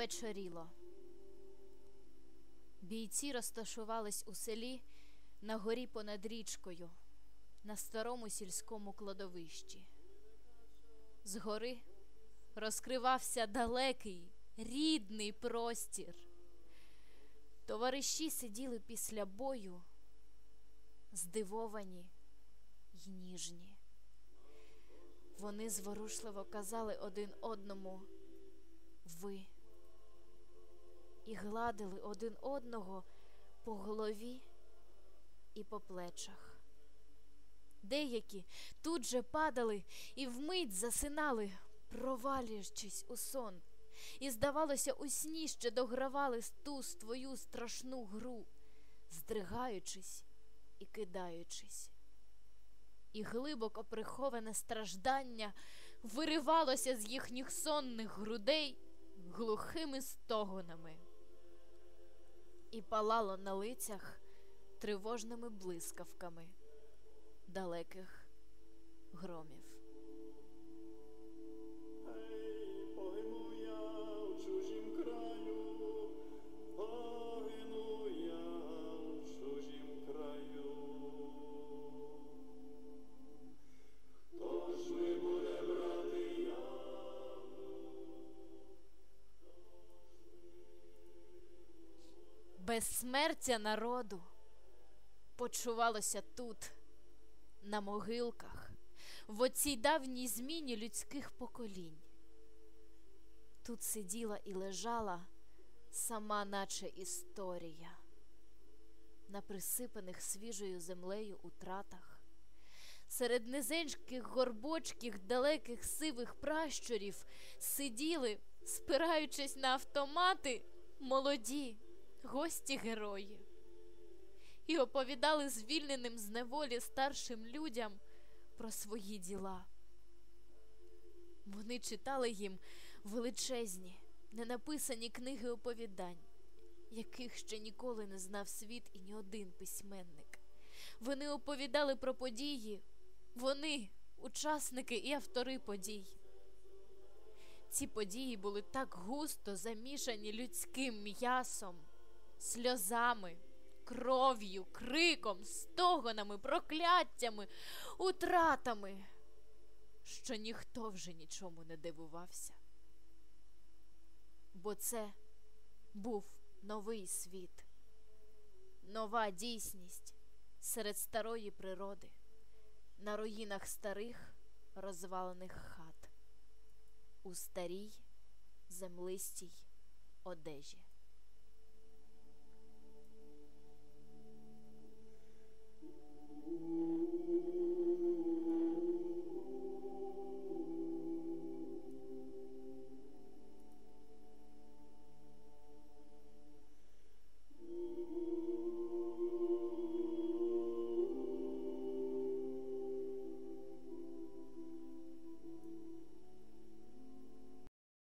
Вечоріло. Бійці розташувались у селі на горі понад річкою, на старому сільському кладовищі. Згори розкривався далекий, рідний простір. Товариші сиділи після бою, здивовані й ніжні. Вони зворушливо казали один одному ви і гладили один одного по голові і по плечах. Деякі тут же падали і вмить засинали, провалюючись у сон, і, здавалося, у сні ще догравали ту свою страшну гру, здригаючись і кидаючись. І глибоко приховане страждання виривалося з їхніх сонних грудей глухими стогонами і палало на лицях тривожними блискавками далеких громів. Безсмертя народу почувалося тут, на могилках, в оцій давній зміні людських поколінь. Тут сиділа і лежала сама, наче історія, на присипаних свіжою землею утратах, серед низеньких горбочків далеких сивих пращурів сиділи, спираючись на автомати, молоді гості герої, і оповідали звільненим з неволі старшим людям про свої діла. Вони читали їм величезні, ненаписані книги оповідань, яких ще ніколи не знав світ і ні один письменник. Вони оповідали про події, вони, учасники і автори подій. Ці події були так густо замішані людським м'ясом, сльозами, кров'ю, криком, стогонами, прокляттями, утратами, що ніхто вже нічому не дивувався. Бо це був новий світ, нова дійсність серед старої природи, на руїнах старих розвалених хат, у старій землистій одежі.